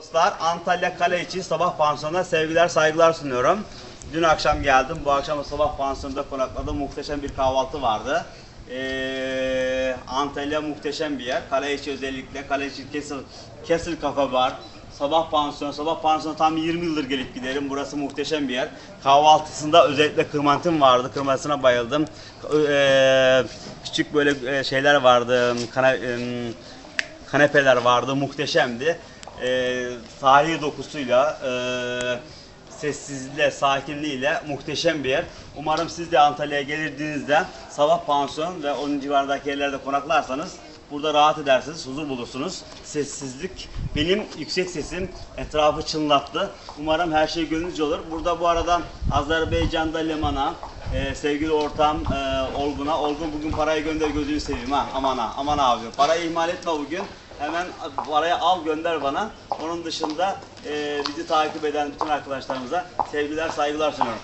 Dostlar Antalya Kale için sabah pansiyonuna sevgiler saygılar sunuyorum. Dün akşam geldim. Bu akşam sabah pansiyonunda konakladım. Muhteşem bir kahvaltı vardı. Ee, Antalya muhteşem bir yer. Kale içi özellikle. Kale içi Castle, Castle Cafe var. Sabah pansiyon. Sabah pansiyonu tam 20 yıldır gelip giderim. Burası muhteşem bir yer. Kahvaltısında özellikle kırmantım vardı. Kırmantısına bayıldım. Ee, küçük böyle e, şeyler vardı. Kana, kanepeler vardı. Muhteşemdi e, tarihi dokusuyla, e, sessizliğiyle, sakinliğiyle muhteşem bir yer. Umarım siz de Antalya'ya gelirdiğinizde sabah pansiyon ve onun civarındaki yerlerde konaklarsanız burada rahat edersiniz, huzur bulursunuz. Sessizlik, benim yüksek sesim etrafı çınlattı. Umarım her şey gönlünüzce olur. Burada bu arada Azerbaycan'da Leman'a, e, sevgili ortağım e, Olgun'a, Olgun bugün parayı gönder gözünü seveyim ha, aman ha, aman abi. Parayı ihmal etme bugün. Hemen parayı al gönder bana. Onun dışında e, bizi takip eden bütün arkadaşlarımıza sevgiler saygılar sunuyorum.